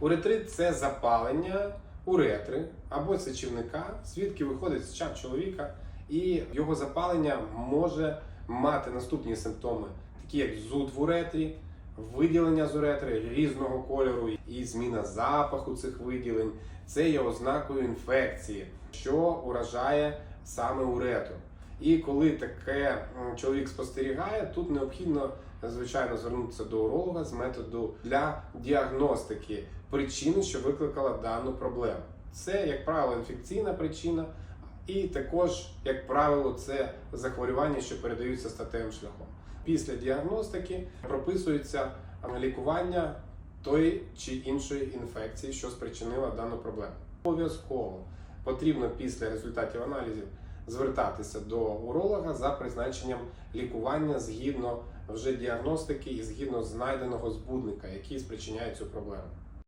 Уретрит це запалення уретри або сечівника, звідки виходить сеча чоловіка, і його запалення може мати наступні симптоми, такі як зуд в уретрі, виділення з уретри різного кольору і зміна запаху цих виділень. Це є ознакою інфекції, що уражає саме уретру. І коли таке чоловік спостерігає, тут необхідно звичайно звернутися до уролога з методу для діагностики причини, що викликала дану проблему. Це, як правило, інфекційна причина, і також, як правило, це захворювання, що передаються статевим шляхом. Після діагностики прописується лікування тої чи іншої інфекції, що спричинила дану проблему. Обов'язково потрібно після результатів аналізів звертатися до уролога за призначенням лікування згідно вже діагностики і згідно знайденого збудника, який спричиняє цю проблему.